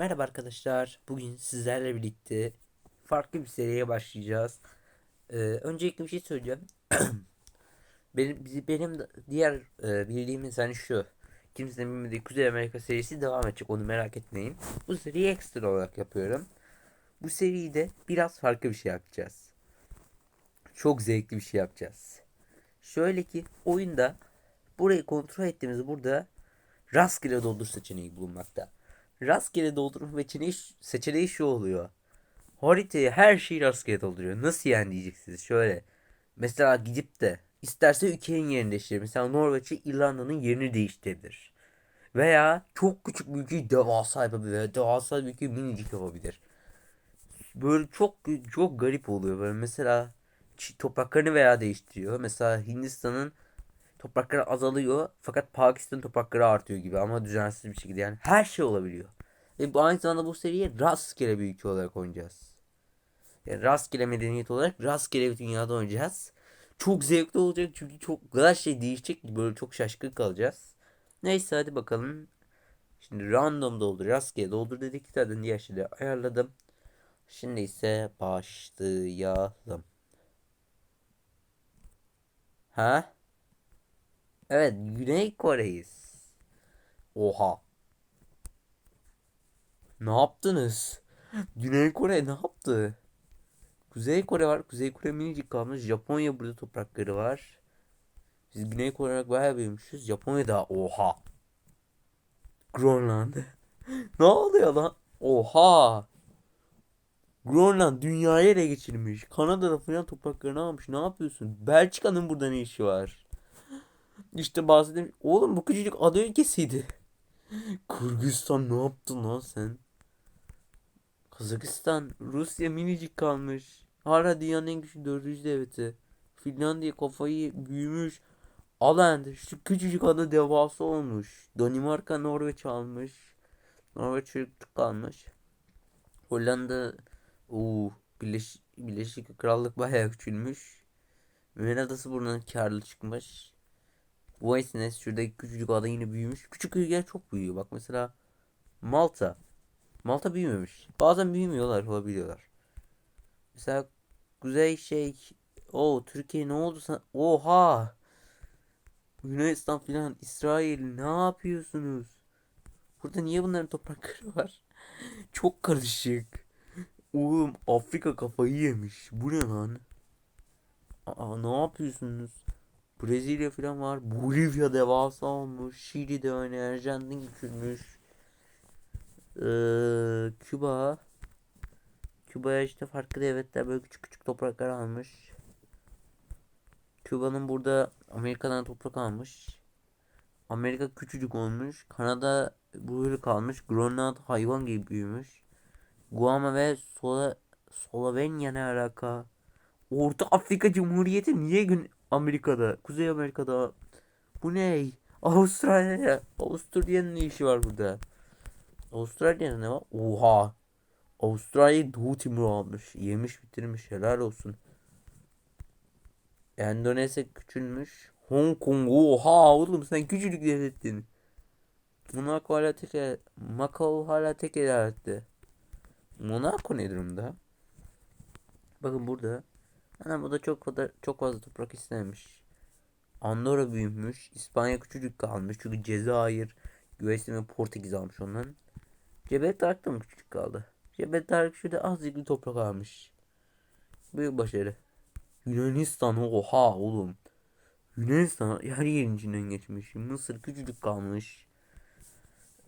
Merhaba arkadaşlar. Bugün sizlerle birlikte farklı bir seriye başlayacağız. Ee, öncelikle bir şey söyleyeceğim. benim benim diğer e, bildiğimiz hani şu kimsenin bilmediği Kuzey Amerika serisi devam edecek. Onu merak etmeyin. Bu seriyi ekstra olarak yapıyorum. Bu seride biraz farklı bir şey yapacağız. Çok zevkli bir şey yapacağız. Şöyle ki oyunda burayı kontrol ettiğimiz burada rastgele doldur seçeneği bulunmakta. Rastgele doldurma seçeneği, seçeneği şu oluyor. Haritayı her şeyi rastgele dolduruyor. Nasıl yani diyeceksiniz. Şöyle. Mesela gidip de isterse ülkenin yerini değiştirir. Mesela Norveç'e İrlanda'nın yerini değiştirebilir. Veya çok küçük bir ülkeyi devasa yapabilir. Devasa bir ülkeyi minicik yapabilir. Böyle çok çok garip oluyor. Böyle mesela topraklarını veya değiştiriyor. Mesela Hindistan'ın toprakları azalıyor fakat Pakistan toprakları artıyor gibi ama düzensiz bir şekilde yani her şey olabiliyor. Ve bu aynı zamanda bu seriye rastgele bir ülke olarak oynayacağız. Yani rastgele medeniyet olarak rastgele bir dünyada oynayacağız. Çok zevkli olacak çünkü çok kadar şey değişecek ki böyle çok şaşkın kalacağız. Neyse hadi bakalım. Şimdi random doldur, rastgele doldur dedik. Zaten diğer şeyleri ayarladım. Şimdi ise başlayalım. Ha? Evet, Güney Kore'yiz. Oha. Ne yaptınız? Güney Kore ne yaptı? Kuzey Kore var. Kuzey Kore minicik kalmış. Japonya burada toprakları var. Biz Güney Kore olarak bayağı büyümüşüz. Japonya da oha. Grönland. ne oluyor lan? Oha. Grönland dünyayı ele geçirmiş. Kanada'da falan topraklarını almış. Ne yapıyorsun? Belçika'nın burada ne işi var? İşte bahsettim. Oğlum bu küçücük ada ülkesiydi. Kırgızistan ne yaptın lan sen? Kazakistan, Rusya minicik kalmış. Hala dünyanın en güçlü dördüncü devleti. Finlandiya kafayı büyümüş. Aland şu küçücük ada devasa olmuş. Danimarka Norveç almış. Norveç çocuk kalmış. Hollanda uuu Birleş, Birleşik Krallık bayağı küçülmüş. Yunan adası buradan karlı çıkmış. Weissnes şuradaki küçücük ada yine büyümüş. Küçük ülkeler çok büyüyor. Bak mesela Malta. Malta büyümemiş. Bazen büyümüyorlar olabiliyorlar. Mesela Kuzey şey o Türkiye ne oldu sana? Oha! Yunanistan filan İsrail ne yapıyorsunuz? Burada niye bunların toprakları var? Çok karışık. Oğlum Afrika kafayı yemiş. Bu ne lan? Aa ne yapıyorsunuz? Brezilya falan var. Bolivya devasa olmuş. Şili'de öyle. Arjantin küçülmüş. Ee, Küba. Küba'ya işte farklı devletler böyle küçük küçük topraklar almış. Küba'nın burada Amerika'dan toprak almış. Amerika küçücük olmuş. Kanada böyle kalmış. Grönland hayvan gibi büyümüş. Guam ve Sola, Slovenya ne alaka? Orta Afrika Cumhuriyeti niye gün Amerika'da? Kuzey Amerika'da. Bu ne? Avustralya. Avustralya'nın ne işi var burada? Avustralya'da ne var? Oha. Avustralya'yı Doğu Timur almış. Yemiş bitirmiş. Helal olsun. Endonezya küçülmüş. Hong Kong. Oha oğlum sen küçücük devlettin. Monaco hala tek Macau hala tek eyalette. Monaco ne durumda? Bakın burada. Ana bu da çok kadar çok fazla toprak istemiş. Andorra büyümüş. İspanya küçücük kalmış. Çünkü Cezayir, Güveys'te ve Portekiz almış ondan. Cebel Tarık da mı küçük kaldı? Cebel Tarık şurada azıcık bir toprak almış. Büyük başarı. Yunanistan oha oğlum. Yunanistan her yerin içinden geçmiş. Mısır küçücük kalmış.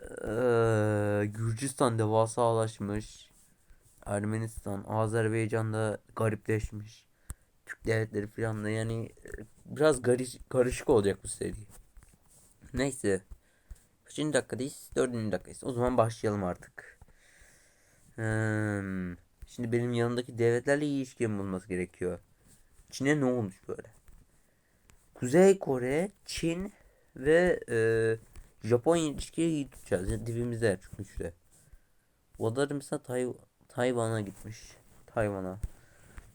Ee, Gürcistan devasalaşmış. Ermenistan, Azerbaycan da garipleşmiş. Türk devletleri falan da yani e, biraz karış, karışık olacak bu seri. Neyse. Kaçıncı dakikadayız? Dördüncü dakikadayız. O zaman başlayalım artık. Hmm. Şimdi benim yanındaki devletlerle iyi ilişkim bulması gerekiyor. Çin'e ne olmuş böyle? Kuzey Kore, Çin ve e, Japonya ilişkiyi iyi tutacağız. Yani dibimizde çünkü işte. Mesela Tay Tayvan'a gitmiş. Tayvan'a.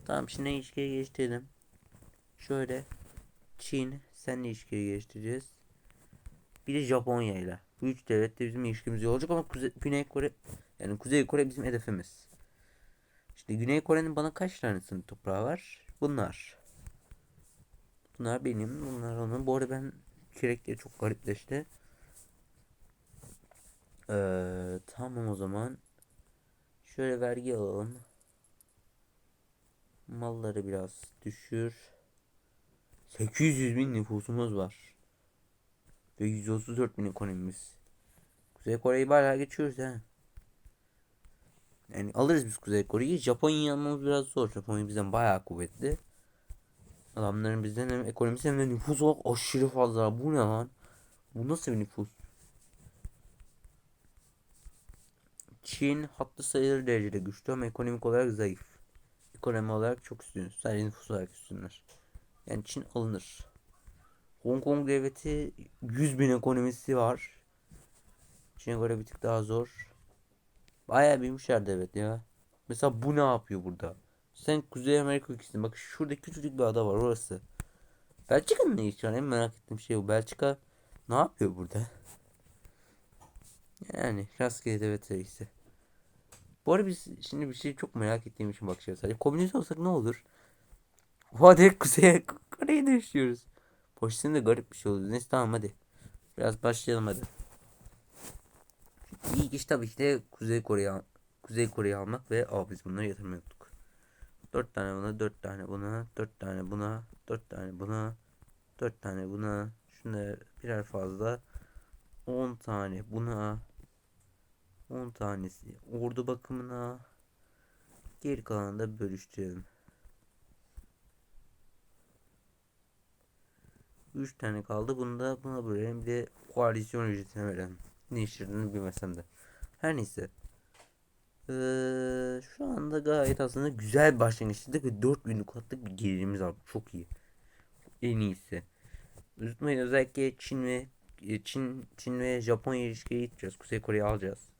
Tamam şimdi ilişkiyi geliştirelim. Şöyle Çin seninle ilişkiyi geliştireceğiz. Bir de Japonya ile. Bu üç devlette bizim ilişkimiz olacak ama Kuzey, Güney Kore Yani Kuzey Kore bizim hedefimiz. İşte Güney Kore'nin bana kaç tane sınır toprağı var? Bunlar. Bunlar benim, bunlar onun. Bu arada ben kürekleri çok garipleşti. Ee, tamam o zaman. Şöyle vergi alalım. Malları biraz düşür. 800 bin nüfusumuz var. Ve 134 bin ekonomimiz. Kuzey Kore'yi bayağı geçiyoruz ha. Yani alırız biz Kuzey Kore'yi. Japonya'yı almamız biraz zor. Japonya bizden bayağı kuvvetli. Adamların bizden hem ekonomisi hem de nüfus olarak aşırı fazla. Bu ne lan? Bu nasıl bir nüfus? Çin hatlı sayılır derecede güçlü ama ekonomik olarak zayıf. Ekonomi olarak çok üstün. Sadece nüfus olarak üstünler. Yani Çin alınır. Hong Kong devleti 100 bin ekonomisi var. Çin'e göre bir tık daha zor. Bayağı büyümüşler devlet ya. Mesela bu ne yapıyor burada? Sen Kuzey Amerika ülkesisin. Bak şurada küçücük bir ada var orası. Belçika'nın ne işi var? En merak ettiğim şey bu. Belçika ne yapıyor burada? Yani rastgele devlet reisi. Bu arada biz şimdi bir şey çok merak ettiğim için bakacağız. Sadece komünist olsak ne olur? Hadi Kuzey Kore'ye düşüyoruz. Da garip bir şey oluyor. Neyse tamam hadi. Biraz başlayalım hadi. İlk iş tabii ki de Kuzey Kore'yi Kuzey Kore'yi almak ve aa biz bunları yatırmıyorduk. 4 tane buna, 4 tane buna, 4 tane buna, 4 tane buna, 4 tane buna. Şunları birer fazla. 10 tane buna. 10 tanesi ordu bakımına. Geri kalanını da bölüştürelim. 3 tane kaldı. Bunu da buna bölelim. Bir de koalisyon ücretine verelim. Ne işlerini bilmesem de. Her neyse. Ee, şu anda gayet aslında güzel bir başlangıçtı ve 4000 lukatlık bir gelirimiz var. Çok iyi. En iyisi. Unutmayın özellikle Çin ve e, Çin Çin ve Japonya ilişkiye gideceğiz. Kuzey Kore'yi alacağız.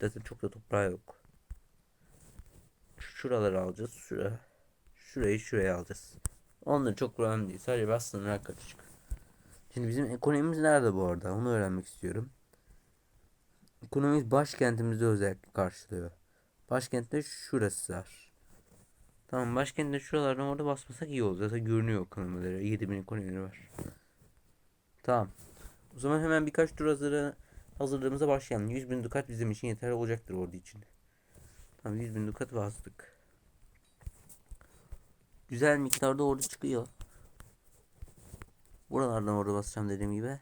Zaten çok da toprağı yok. Şuraları alacağız. Şura. Şurayı şuraya alacağız. Onları çok önemli değil. Sadece biraz sınırlar karışık. Şimdi bizim ekonomimiz nerede bu arada? Onu öğrenmek istiyorum. Ekonomimiz başkentimizde özellikle karşılıyor. Başkentte şurası var. Tamam başkentte şuralardan orada basmasak iyi olur. Zaten görünüyor ekonomileri. 7000 ekonomileri var. Tamam. O zaman hemen birkaç tur hazırı, hazırlığımıza başlayalım. 100 bin dukat bizim için yeterli olacaktır orada için. Tamam 100 bin dukat bastık. Güzel miktarda orada çıkıyor. Buralardan orada basacağım dediğim gibi.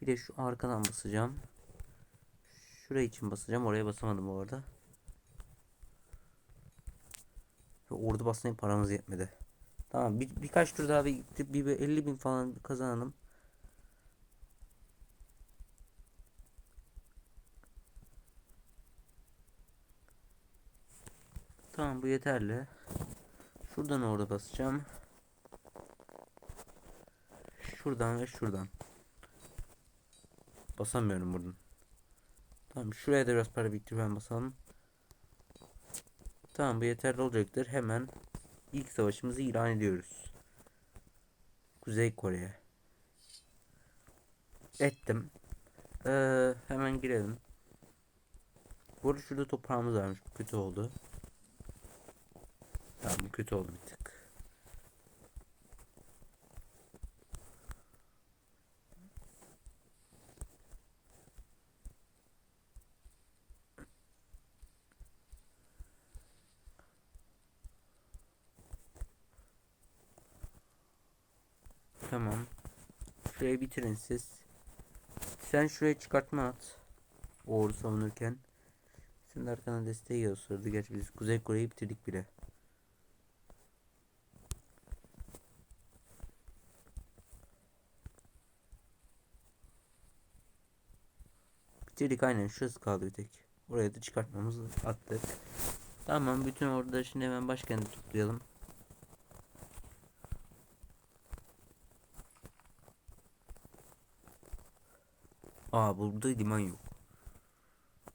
Bir de şu arkadan basacağım. Şuraya için basacağım. Oraya basamadım bu arada. Ve orada basmaya paramız yetmedi. Tamam bir, birkaç tur daha bir, bir, bir 50 bin falan kazanalım. Tamam bu yeterli. Şuradan orada basacağım. Şuradan ve şuradan. Basamıyorum buradan. Tamam şuraya da biraz para biriktirip ben basalım. Tamam bu yeterli olacaktır. Hemen ilk savaşımızı ilan ediyoruz. Kuzey Kore'ye. Ettim. Ee, hemen girelim. Bu arada şurada toprağımız varmış. Kötü oldu. Kötü oldu bir tık. Tamam. Şurayı bitirin siz. Sen şuraya çıkartma at. Ordu savunurken. Sen de arkana desteği sırada. Gerçi biz Kuzey Kore'yi bitirdik bile. Bitirdik aynen şurası kaldı bir tek. Oraya da çıkartmamızı attık. Tamam bütün orduları şimdi hemen başkenti toplayalım. Aa burada liman yok.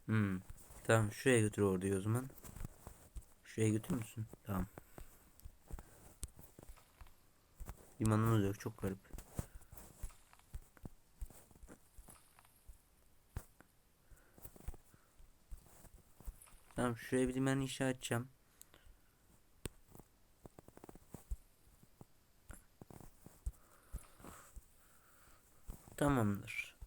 Hmm. Tamam şuraya götür orduyu o zaman. Şuraya götür müsün? Tamam. Limanımız yok çok garip. Tamam şuraya bir liman inşa edeceğim. Tamamdır.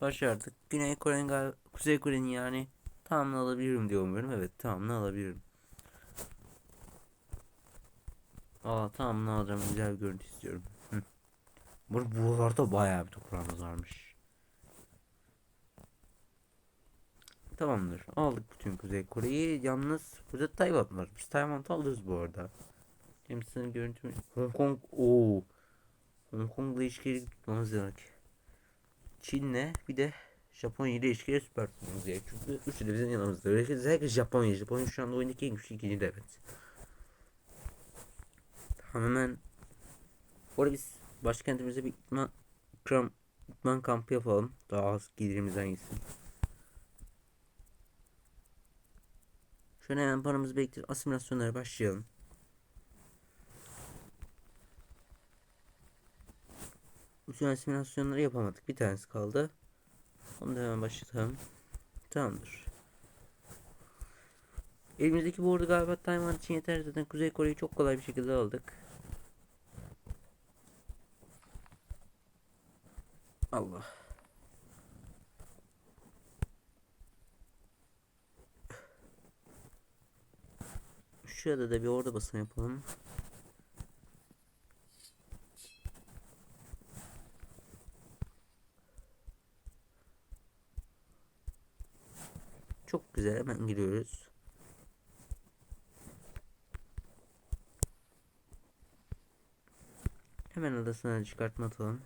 Başardık. Güney Kore'nin Kuzey Kore'nin yani tamamını alabilirim diyor umuyorum. Evet tamamını alabilirim. Aa tamamını alacağım. Güzel görüntü istiyorum. Hı. Bu buralarda bayağı bir toprağımız varmış. Tamamdır. Aldık bütün Kuzey Kore'yi. Yalnız burada Tayvan var. Biz Tayvan'ı alırız bu arada. Temsilin görüntü Hong Kong. Oo. Hong Kong'la ilişkileri tutmamız gerek. Çin'le bir de Japonya ile ilişkileri süper tutmamız gerek. Çünkü üçü de bizim yanımızda. Özellikle Japonya. Japonya şu anda oyundaki en güçlü ikinci devlet. Tamam Orada biz başkentimize bir itman, ikram, itman kampı yapalım. Daha az gelirimizden gitsin. Şöyle hemen paramızı biriktir. Asimilasyonlara başlayalım. Bütün asimilasyonları yapamadık. Bir tanesi kaldı. Onu da hemen başlatalım. Tamamdır. Elimizdeki bu ordu galiba Tayvan için yeter. Zaten Kuzey Kore'yi çok kolay bir şekilde aldık. Allah. Şurada da bir orada basın yapalım. Çok güzel hemen giriyoruz. Hemen adasına çıkartma atalım.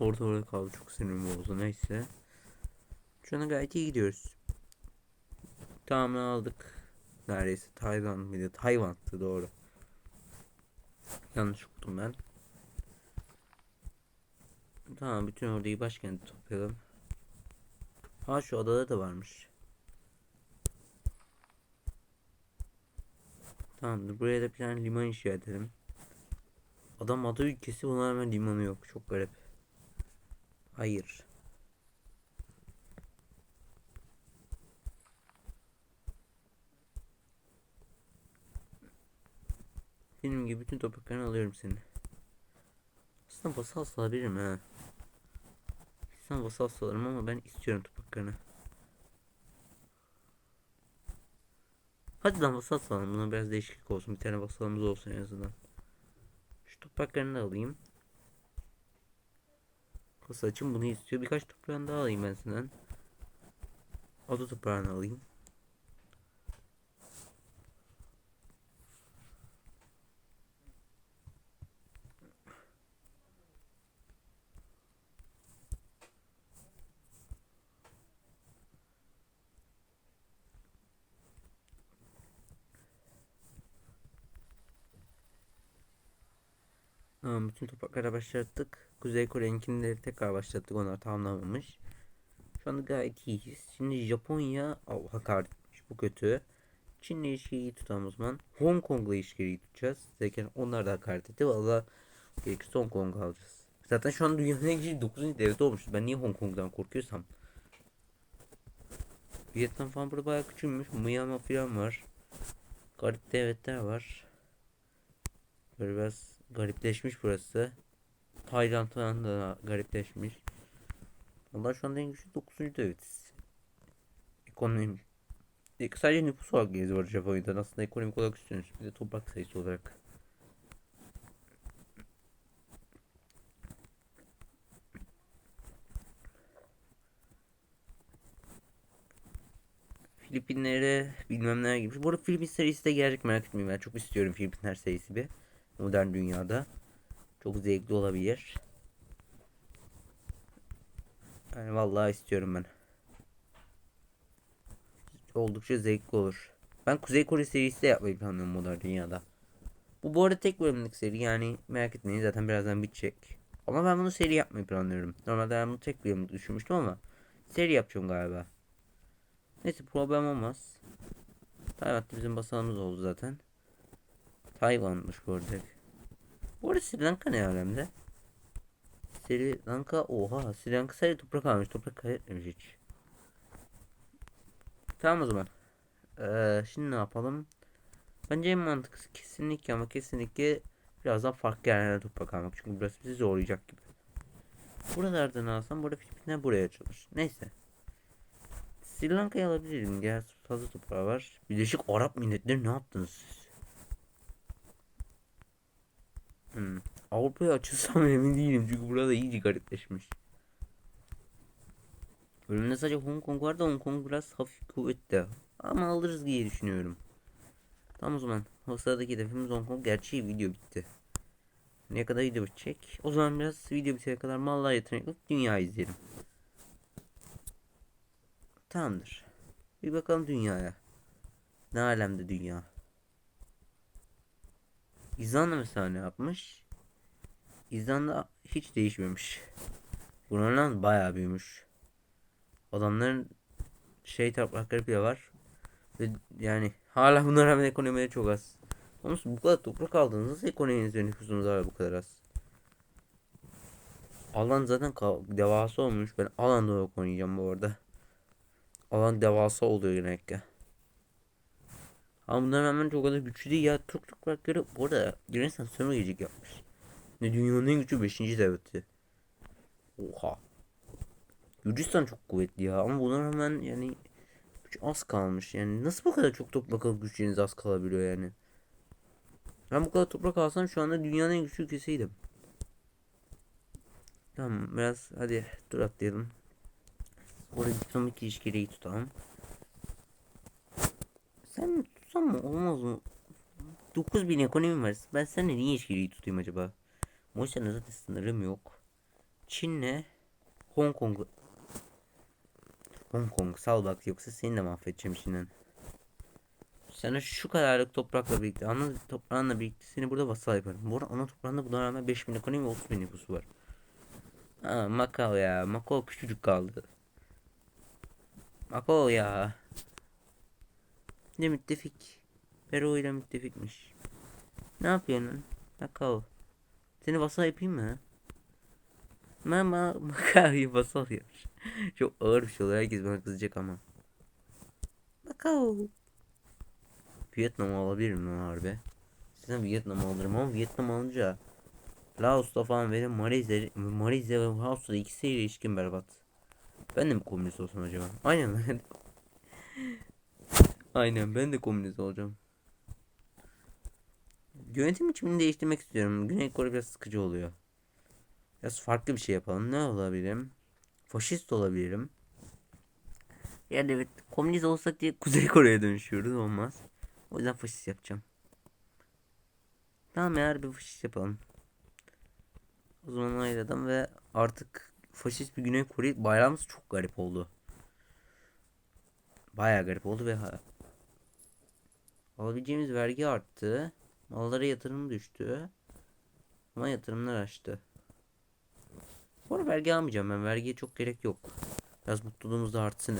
Orada orada kaldı. Çok sinirim bozdu. Neyse. Şu an gayet iyi gidiyoruz. Tamamını aldık. Neredeyse Tayvan mıydı? Tayvan'dı doğru. Yanlış okudum ben. Tamam bütün orduyu başkenti toplayalım. Ha şu adada da varmış. Tamamdır. Buraya da bir tane liman inşa edelim. Adam ada ülkesi buna hemen limanı yok. Çok garip. Hayır. Benim gibi bütün topraklarını alıyorum seni. Aslında vasal salabilirim ha. Sen vasal salarım ama ben istiyorum topraklarını. Hadi lan vasal salalım. Buna biraz değişiklik olsun. Bir tane vasalımız olsun en azından. Şu topraklarını da alayım. Kasa açım bunu istiyor. Birkaç toprağını daha alayım ben senden. Ada toprağını alayım. Tamam bütün topraklara başlattık. Kuzey Kore'ninkileri tekrar başlattık. Onlar tamamlamamış. Şu anda gayet iyiyiz. Şimdi Japonya oh, hakaret etmiş. Bu kötü. Çin'le ilişkiyi iyi tutalım o. Hong Kong'la ilişkiyi iyi tutacağız. Zaten onlar da hakaret etti. Valla gerekirse Hong Kong alacağız. Zaten şu an dünyanın en güçlü 9. devleti olmuşuz. Ben niye Hong Kong'dan korkuyorsam. Vietnam falan burada bayağı küçülmüş. Myanmar falan var. Garip devletler var. Böyle biraz garipleşmiş burası. Tayland falan da garipleşmiş. Onlar şu anda en güçlü 9. devletiz. Ekonomi e, sadece nüfus olarak gezi var Japonya'dan. Aslında ekonomik olarak üstünüz. Bir de toprak sayısı olarak. Filipinlere bilmem neler gibi. Bu arada Filipin serisi de gelecek merak etmeyin. Ben çok istiyorum Filipinler serisi bir. Modern dünyada. Çok zevkli olabilir. Yani vallahi istiyorum ben. Oldukça zevkli olur. Ben Kuzey Kore serisi de yapmayı planlıyorum modern dünyada. Bu bu arada tek bölümlük seri yani merak etmeyin zaten birazdan bitecek. Ama ben bunu seri yapmayı planlıyorum. Normalde ben bunu tek bölümlük düşünmüştüm ama seri yapacağım galiba. Neyse problem olmaz. Tayvat'ta bizim basalımız oldu zaten. Tayvan'mış bu arada. Bu arada Sri Lanka ne alemde? Sri Lanka oha Sri Lanka sadece toprak almış. Toprak kaybetmemiş hiç. Tamam o zaman. Ee, şimdi ne yapalım? Bence en mantıklısı kesinlikle ama kesinlikle biraz daha farklı yerlerde toprak almak. Çünkü burası bizi zorlayacak gibi. Buralardan alsam burada Filipinler buraya açılır. Neyse. Sri Lanka'yı alabilirim. Diğer fazla toprağı var. Birleşik Arap Milletleri ne yaptınız siz? Hmm. Avrupa'ya açılsam emin değilim çünkü burada iyice garipleşmiş. Bölümde sadece Hong Kong var da Hong Kong biraz hafif kuvvetli. Ama alırız diye düşünüyorum. Tamam o zaman. O sıradaki hedefimiz Hong Kong. Gerçi video bitti. Ne kadar video bitecek? O zaman biraz video bitene kadar mallar yapıp dünya izleyelim. Tamamdır. Bir bakalım dünyaya. Ne alemde dünya. İzlanda mesela ne yapmış? İzlanda hiç değişmemiş. Grönland bayağı büyümüş. Adamların şey toprakları bile var. Ve yani hala buna rağmen ekonomileri çok az. Ama bu kadar toprak aldınız nasıl ekonominiz ve nüfusunuz hala bu kadar az? Alan zaten devasa olmuş. Ben alanda oynayacağım bu arada. Alan devasa oluyor genellikle. Ama bundan rağmen çok kadar güçlü değil ya. Türk toprakları bu arada Yunanistan sömürgecilik yapmış. Ne dünyanın en güçlü 5. devleti. Oha. Gürcistan çok kuvvetli ya ama buna rağmen yani güç az kalmış. Yani nasıl bu kadar çok toprak alıp güçleriniz az kalabiliyor yani. Ben bu kadar toprak alsam şu anda dünyanın en güçlü ülkesiydim. Tamam biraz hadi dur atlayalım. Orada diplomatik ilişkileri tutalım. Sen tutsam mı olmaz mı? 9000 ekonomim var. Ben seninle niye ilişkiyi tutayım acaba? Moğolistan'da zaten sınırım yok. Çin'le Hong Kong Hong Kong sal bak yoksa seni de mahvedeceğim şimdiden. Sana şu kadarlık toprakla birlikte, ana toprağınla birlikte seni burada vasal yaparım. Bu arada ana toprağında buna rağmen 5000 ekonomi ve 30 bin nüfusu var. Ha, Macao ya. Macao küçücük kaldı. Macao ya. Ne müttefik. Peru ile müttefikmiş. Ne yapıyorsun lan? Macao. Seni vasal yapayım mı? Mama Macao'yu vasal yapmış. Çok ağır bir şey oluyor. Herkes bana kızacak ama. Macao. Vietnam alabilirim lan harbi. Sizden Vietnam alırım ama Vietnam alınca Laos'ta falan benim Malezya, Malezya ve Laos'ta ikisiyle ilişkin berbat. Ben de mi komünist olsam acaba? Aynen Aynen ben de komünist olacağım. Yönetim biçimini değiştirmek istiyorum. Güney Kore biraz sıkıcı oluyor. Biraz farklı bir şey yapalım. Ne olabilirim? Faşist olabilirim. Yani evet komünist olsak diye Kuzey Kore'ye dönüşüyoruz olmaz. O yüzden faşist yapacağım. Tamam eğer bir faşist yapalım. O zaman ayırdım ve artık faşist bir Güney Kore bayramımız çok garip oldu. Baya garip oldu ve alabileceğimiz vergi arttı. Mallara yatırım düştü. Ama yatırımlar açtı. Bu arada vergi almayacağım ben. Vergiye çok gerek yok. Biraz mutluluğumuz da artsın.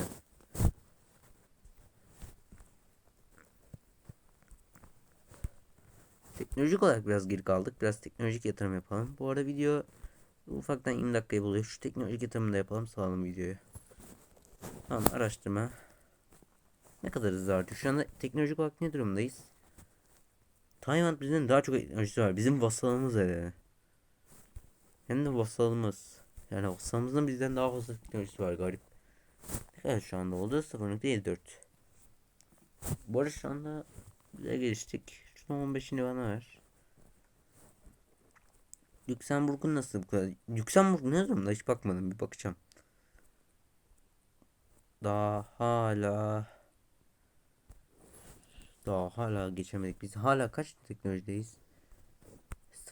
Teknolojik olarak biraz geri kaldık. Biraz teknolojik yatırım yapalım. Bu arada video ufaktan 20 dakikayı buluyor. Şu teknolojik yatırımı da yapalım. Sağlam videoyu. Tamam araştırma. Ne kadar hızlı artıyor? Şu anda teknolojik olarak ne durumdayız? Tayvan bizden daha çok teknolojisi var. Bizim vasalımız öyle. Hem de vasalımız. Yani vasalımızın bizden daha fazla teknolojisi var garip. Ne kadar şu anda oldu? 0.54 Bu arada şu anda güzel geliştik. Şuna 15'ini bana ver. Lüksemburg'un nasıl bu kadar? Lüksemburg ne durumda? Hiç bakmadım. Bir bakacağım. Daha hala daha hala geçemedik. Biz hala kaç teknolojideyiz?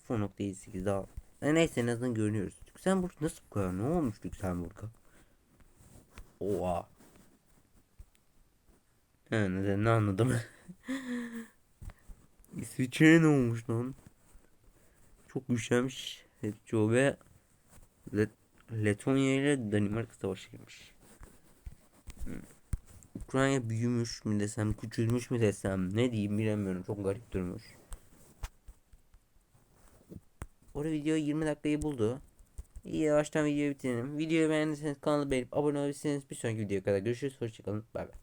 0.78 daha. E neyse en azından görünüyoruz. Lüksemburg nasıl bu kadar? Ne olmuş Lüksemburg'a? Oha. He, ne, ne anladım. İsviçre ne olmuş lan? Çok güçlenmiş. Letço ve Let Letonya ile Danimarka savaşıymış. Hmm. Ukrayna büyümüş mü desem, küçülmüş mü desem, ne diyeyim bilemiyorum. Çok garip durmuş. Orada video 20 dakikayı buldu. İyi yavaştan videoyu bitirelim. Videoyu beğendiyseniz kanalı beğenip abone olabilirsiniz. Bir sonraki videoya kadar görüşürüz. Hoşçakalın. Bay bay.